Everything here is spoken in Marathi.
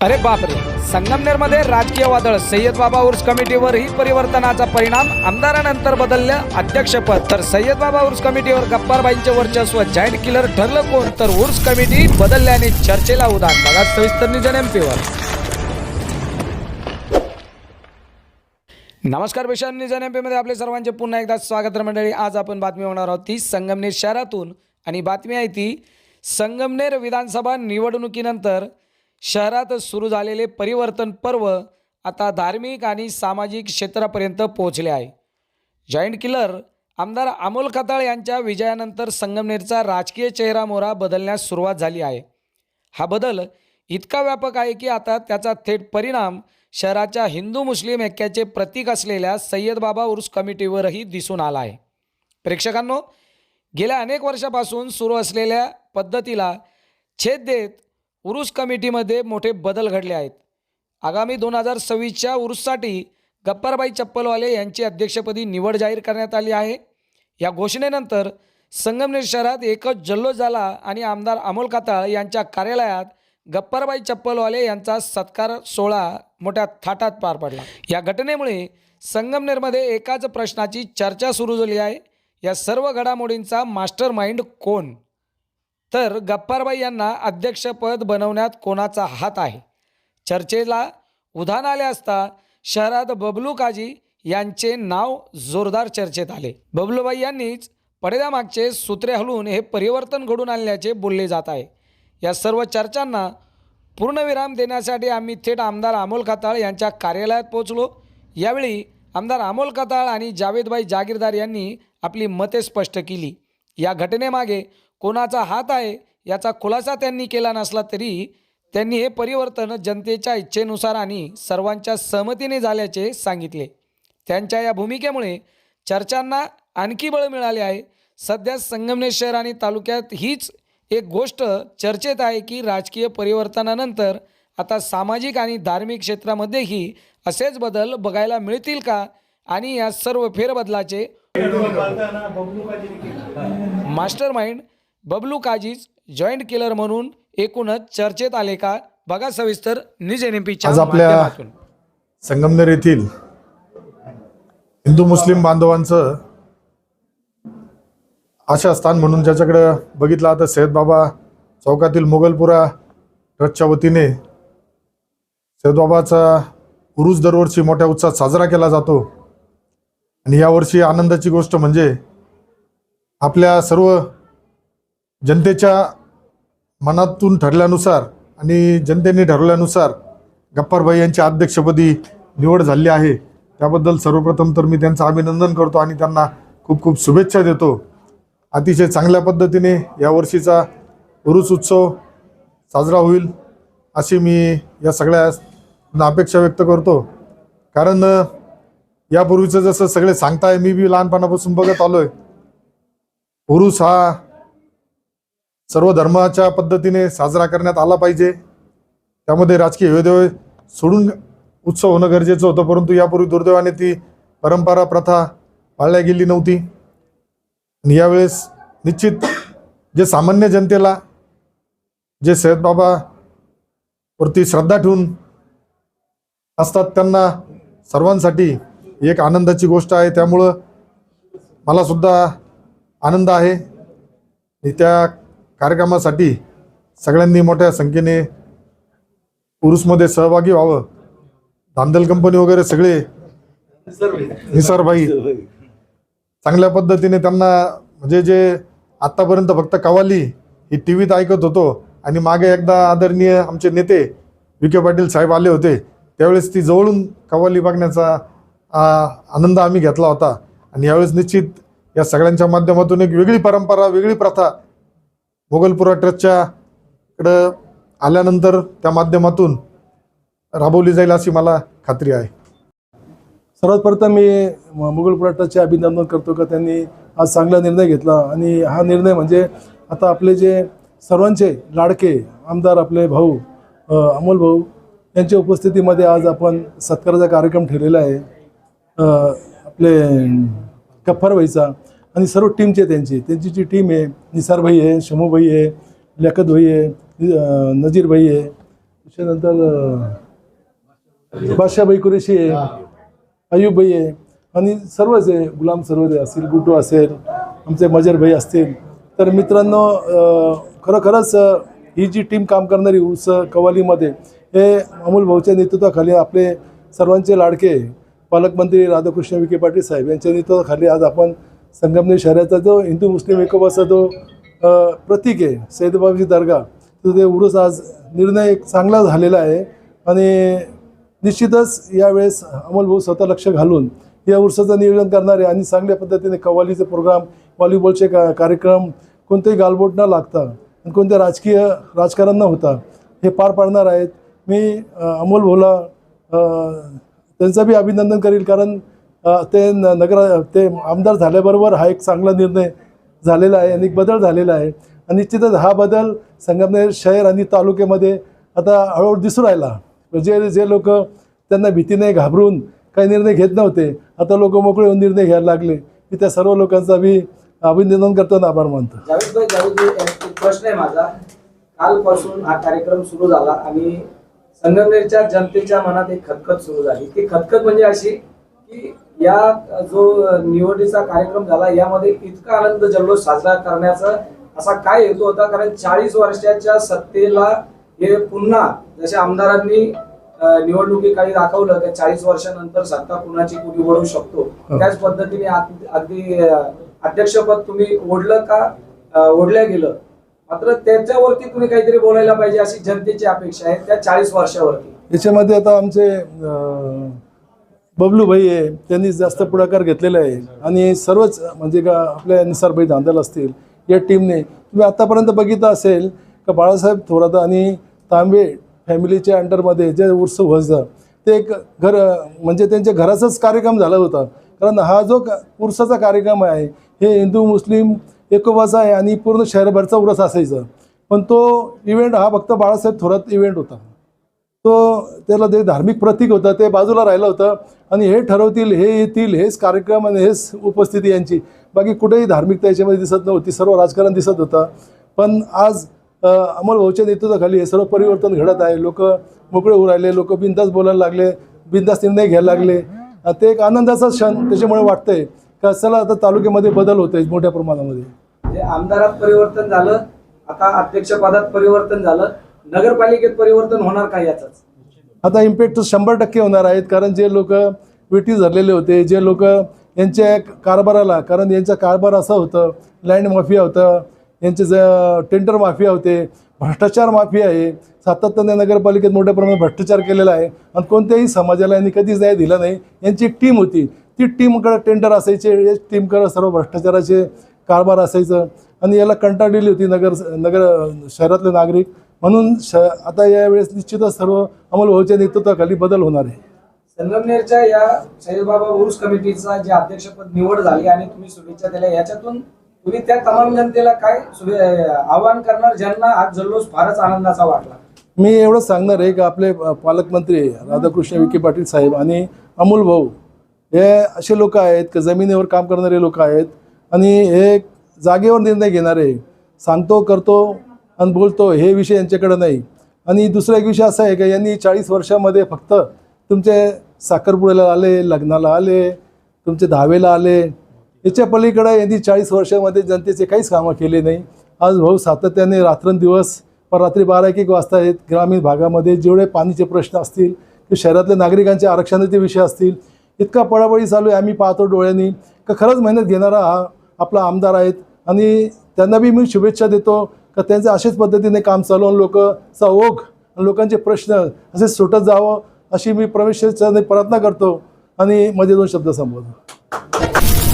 अरे बापरे. संगमनेरमध्ये राजकीय वादळ. सय्यद बाबा उर्स कमिटीवरही परिवर्तनाचा परिणाम आमदारानंतर बदललं अध्यक्षपद. तर सय्यद बाबा उर्स कमिटीवर गप्पारबाईंचे वर्चस्व जाईंट किलर ठरलं कोण? तर उर्स कमिटी बदलल्याने चर्चेला उदान बघा सविस्तर निजन एमपीवर नमस्कार विशाल निजन एममध्ये आपले सर्वांचे पुन्हा एकदा स्वागत मंडळी आज आपण बातमी होणार आहोत ती संगमनेर शहरातून. आणि बातमी आहे ती संगमनेर विधानसभा निवडणुकीनंतर शहरात सुरू झालेले परिवर्तन पर्व आता धार्मिक आणि सामाजिक क्षेत्रापर्यंत पोहोचले आहे. जॉईंट किलर आमदार अमोल खताळ यांच्या विजयानंतर संगमनेरचा राजकीय चेहरा मोहरा बदलण्यास सुरुवात झाली आहे. हा बदल इतका व्यापक आहे की आता त्याचा थेट परिणाम शहराच्या हिंदू मुस्लिम ऐक्याचे प्रतीक असलेल्या सय्यद बाबा उर्स कमिटीवरही दिसून आला आहे. प्रेक्षकांनो गेल्या अनेक वर्षापासून सुरू असलेल्या पद्धतीला छेद देत उरुस कमिटीमध्ये मोठे बदल घडले आहेत. आगामी दोन हजार सव्वीसच्या उरुससाठी गप्पारबाई चप्पलवाले यांची अध्यक्षपदी निवड जाहीर करण्यात आली आहे. या घोषणेनंतर संगमनेर शहरात एकच जल्लोष झाला आणि आमदार अमोल काताळ यांच्या कार्यालयात गप्पारबाई चप्पलवाले यांचा सत्कार सोहळा मोठ्या थाटात पार पडला. या घटनेमुळे संगमनेरमध्ये एकाच प्रश्नाची चर्चा सुरू झाली आहे. या सर्व घडामोडींचा मास्टर माइंड कोण? तर गप्पारबाई यांना अध्यक्षपद बनवण्यात कोणाचा हात आहे? चर्चेला उधाण आले असता शहरात बबलू काजी यांचे नाव जोरदार चर्चेत आले. बबलूबाई यांनीच पडद्यामागचे सूत्रे हलवून हे परिवर्तन घडून आणल्याचे बोलले जात आहे. या सर्व चर्चांना पूर्णविराम देण्यासाठी आम्ही थेट आमदार अमोल खताळ यांच्या कार्यालयात पोहोचलो. यावेळी आमदार अमोल खताळ आणि जावेदबाई जागीरदार यांनी आपली मते स्पष्ट केली. या घटनेमागे कोणाचा हात आहे याचा खुलासा त्यांनी केला नसला तरी त्यांनी हे परिवर्तन जनतेच्या इच्छेनुसार आणि सर्वांच्या सहमतीने झाल्याचे सांगितले. त्यांच्या या भूमिकेमुळे चर्चांना आणखी बळ मिळाले आहे. सध्या संगमनेर शहर आणि तालुक्यात हीच एक गोष्ट चर्चेत आहे की राजकीय परिवर्तनानंतर आता सामाजिक आणि धार्मिक क्षेत्रामध्येही असेच बदल बघायला मिळतील का? आणि या सर्व फेरबदलाचे मास्टर माइंड बबलू काजीज जॉईंट किलर म्हणून एकूणच चर्चेत आले का? बघा सविस्तर निज एन आज आपल्या संगमनेर येथील हिंदू मुस्लिम बांधवांचं आशा स्थान म्हणून ज्याच्याकडे बघितलं आता सैयद बाबा चौकातील मोगलपुरा ट्रस्टच्या वतीने सैयद बाबाचा उरूस दरवर्षी मोठ्या उत्साहात साजरा केला जातो. आणि यावर्षी आनंदाची गोष्ट म्हणजे आपल्या सर्व जनतेच्या मनातून ठरल्यानुसार आणि जनतेने ठरवल्यानुसार गप्पारभाई यांच्या अध्यक्षपदी निवड झाली आहे. त्याबद्दल सर्वप्रथम तर मी त्यांचं अभिनंदन करतो आणि त्यांना खूप खूप शुभेच्छा देतो. अतिशय चांगल्या पद्धतीने यावर्षीचा उरुस उत्सव साजरा होईल अशी मी या सगळ्या अपेक्षा व्यक्त करतो. कारण यापूर्वीचं जसं सगळे सांगताय मी बी लहानपणापासून बघत आलोय. उरुस हा सर्व धर्माच्या पद्धतीने साजरा करण्यात आला पाहिजे. त्यामध्ये राजकीय वेदेवे सोडून उत्सव होणं गरजेचं होतं परंतु यापूर्वी दुर्दैवाने ती परंपरा प्रथा पाळल्या गेली नव्हती. आणि यावेळेस निश्चित जे सामान्य जनतेला जे सैयद वरती श्रद्धा ठेवून असतात त्यांना सर्वांसाठी एक आनंदाची गोष्ट आहे. त्यामुळं मलासुद्धा आनंद आहे. आणि त्या कार्यक्रमासाठी सगळ्यांनी मोठ्या संख्येने उरुसमध्ये सहभागी व्हावं. धांदल कंपनी वगैरे सगळे निसारभाई चांगल्या पद्धतीने त्यांना म्हणजे जे आत्तापर्यंत फक्त कवाली ही टी व्हीत ऐकत होतो आणि मागे एकदा आदरणीय आमचे नेते विखे पाटील साहेब आले होते त्यावेळेस ती जवळून कवाली बघण्याचा आनंद आम्ही घेतला होता. आणि यावेळेस निश्चित या सगळ्यांच्या माध्यमातून एक वेगळी परंपरा वेगळी प्रथा भोगलपुरा ट्रस्टच्या आल्यानंतर त्या माध्यमातून राबवली जाईल अशी मला खात्री आहे. सर्वात प्रथम मी म- ट्रस्टचे अभिनंदन करतो का त्यांनी आज चांगला निर्णय घेतला आणि हा निर्णय म्हणजे आता आपले जे सर्वांचे लाडके आमदार आपले भाऊ अमोल भाऊ यांच्या उपस्थितीमध्ये आज आपण सत्काराचा कार्यक्रम ठेवलेला आहे. आपले गफ्फार भाईचा आणि सर्व टीमचे त्यांची. त्यांची जी टीम आहे निसार भाई आहे शमू भाई आहे लियाकत भाई आहे नजीर भाई आहे. त्याच्यानंतर अं, कुरेशी आहे अयुबाई आहे. आणि सर्वच आहे गुलाम सरोवरे असतील गुटू असेल आमचे मजरभाई असतील. तर मित्रांनो खरोखरच ही जी टीम काम करणारी उर्स कवालीमध्ये हे अमोल भाऊच्या नेतृत्वाखाली आपले सर्वांचे लाडके पालकमंत्री राधाकृष्ण विखे पाटील साहेब यांच्या नेतृत्वाखाली आज आपण संगमनेर शहराचा जो हिंदू मुस्लिम एकोपाचा जो प्रतीक आहे सैदबाबाची दर्गा तर ते उरूस आज निर्णय एक चांगला झालेला आहे. आणि निश्चितच यावेळेस अमोलभाऊ स्वतः लक्ष घालून या उर्साचं नियोजन करणारे आणि चांगल्या पद्धतीने कव्वालीचे प्रोग्राम व्हॉलीबॉलचे का कार्यक्रम कोणतेही गालबोट न लागता आणि कोणत्या राजकीय राजकारण न होता हे पार पाडणार आहेत. मी अमोल भोला त्यांचं बी अभिनंदन करील कारण ते न नगर ते आमदार झाल्याबरोबर हा एक चांगला निर्णय झालेला आहे आणि एक बदल झालेला आहे. आणि निश्चितच हा बदल संगमनेर शहर आणि तालुक्यामध्ये आता हळूहळू दिसू राहिला. जे जे लोक त्यांना भीतीने घाबरून काही निर्णय घेत नव्हते आता लोक मोकळे होऊन निर्णय घ्यायला लागले. मी त्या सर्व लोकांचा मी अभिनंदन करतो आणि आभार मानतो. प्रश्न आहे माझा. कालपासून हा कार्यक्रम सुरू झाला आणि संगमनेरच्या जनतेच्या मनात एक खतखत सुरू झाली. ती खतखत म्हणजे अशी की या जो निवडीचा कार्यक्रम झाला यामध्ये इतका आनंद जल्लोष साजरा करण्याचा असा काय हेतू होता? कारण चाळीस वर्षाच्या सत्तेला हे पुन्हा जसे आमदारांनी अं, निवडणुकीकाळी दाखवलं की चाळीस वर्षानंतर सत्ता कुणाची कुणी वळू शकतो? त्याच पद्धतीने अग- अगदी अध्यक्षपद तुम्ही ओढलं का? अं, ओढलं गेलं. मात्र त्याच्यावरती तुम्ही काहीतरी बोलायला पाहिजे अशी जनतेची अपेक्षा आहे त्या चाळीस वर्षावरती. याच्यामध्ये आता आमचे बबलूभाई बबलू भाई आहे त्यांनी जास्त पुढाकार घेतलेला आहे. आणि सर्वच म्हणजे का आपल्या निसारभाई धांदल असतील या टीमने तुम्ही आतापर्यंत बघितलं असेल का बाळासाहेब थोरात आणि तांबे फॅमिलीच्या अंडरमध्ये जे उत्सव व्हायचं ते एक घर म्हणजे त्यांच्या घराचाच कार्यक्रम झाला होता. कारण हा जो का- उर्साचा कार्यक्रम आहे हे हिंदू मुस्लिम एकोबाचा आहे आणि पूर्ण शहरभरचा उरस असायचा. पण तो इव्हेंट हा फक्त बाळासाहेब थोरात इव्हेंट होता. तो त्याला ते धार्मिक प्रतीक होतं ते बाजूला राहिलं होतं. आणि हे ठरवतील हे येतील हेच कार्यक्रम आणि हेच उपस्थिती यांची. बाकी कुठेही धार्मिकता याच्यामध्ये दिसत नव्हती सर्व राजकारण दिसत होतं. पण आज अमोल भाऊच्या नेतृत्वाखाली हे सर्व परिवर्तन घडत आहे. लोक मोकळे होऊ राहिले लोक बिंदास बोलायला लागले बिंदास निर्णय घ्यायला लागले. ते एक आनंदाचा क्षण त्याच्यामुळे वाटतंय. का चला आता तालुक्यामध्ये बदल होत आहे मोठ्या प्रमाणामध्ये. आमदारात परिवर्तन झालं आता अध्यक्षपदात परिवर्तन झालं. नगरपालिकेत परिवर्तन होणार का याच आता इम्पॅक्ट शंभर टक्के होणार आहेत कारण जे लोक विटी धरलेले होते जे लोक यांच्या कारभाराला कारण यांचा कारभार असं होतं लँड माफिया होतं यांचे ज टेंडर माफिया होते भ्रष्टाचार माफिया आहे सातत्याने नगरपालिकेत मोठ्या प्रमाणात भ्रष्टाचार केलेला आहे आणि कोणत्याही समाजाला यांनी कधीच न्याय दिला नाही. यांची एक टीम होती. ती टीमकडे टेंडर असायचे या टीमकडे सर्व भ्रष्टाचाराचे कारभार असायचं आणि याला कंटाळलेली होती नगर नगर शहरातले नागरिक. म्हणून श आता यावेळेस निश्चितच सर्व अमोल भाऊच्या नेतृत्वाखाली बदल होणार आहे. संगमनेरच्या या सैदबाबा उर्स कमिटीचा जे अध्यक्षपद निवड झाली आणि तुम्ही शुभेच्छा दिल्या याच्यातून तुम्ही त्या तमाम जनतेला काय आवाहन करणार ज्यांना आज जल्लोष फारच आनंदाचा वाटला? मी एवढंच सांगणार आहे की आपले पालकमंत्री राधाकृष्ण विखे पाटील साहेब आणि अमोल भाऊ हे असे लोक आहेत की जमिनीवर काम करणारे लोक आहेत आणि हे जागेवर निर्णय घेणारे. सांगतो करतो आणि बोलतो हे विषय यांच्याकडे नाही. आणि दुसरा एक विषय असा आहे का यांनी चाळीस वर्षामध्ये फक्त तुमचे साखरपुड्याला आले लग्नाला आले तुमचे दहावेला आले. याच्या पलीकडे यांनी चाळीस वर्षामध्ये जनतेचे काहीच कामं केले नाही. आज भाऊ सातत्याने रात्रंदिवस रात्री बारा एक एक वाजता आहेत ग्रामीण भागामध्ये जेवढे पाणीचे प्रश्न असतील किंवा शहरातल्या नागरिकांच्या आरक्षणाचे विषय असतील इतका पळापळी चालू आहे. आम्ही पाहतो डोळ्यांनी का खरंच मेहनत घेणारा हा आपला आमदार आहेत. आणि त्यांना बी मी शुभेच्छा देतो. तर त्यांचं अशाच पद्धतीने काम चालवून लोकचा ओघ लोकांचे प्रश्न असे सुटत जावं अशी मी प्रवेशाचा प्रयत्न करतो आणि मध्ये दोन शब्द संबोधतो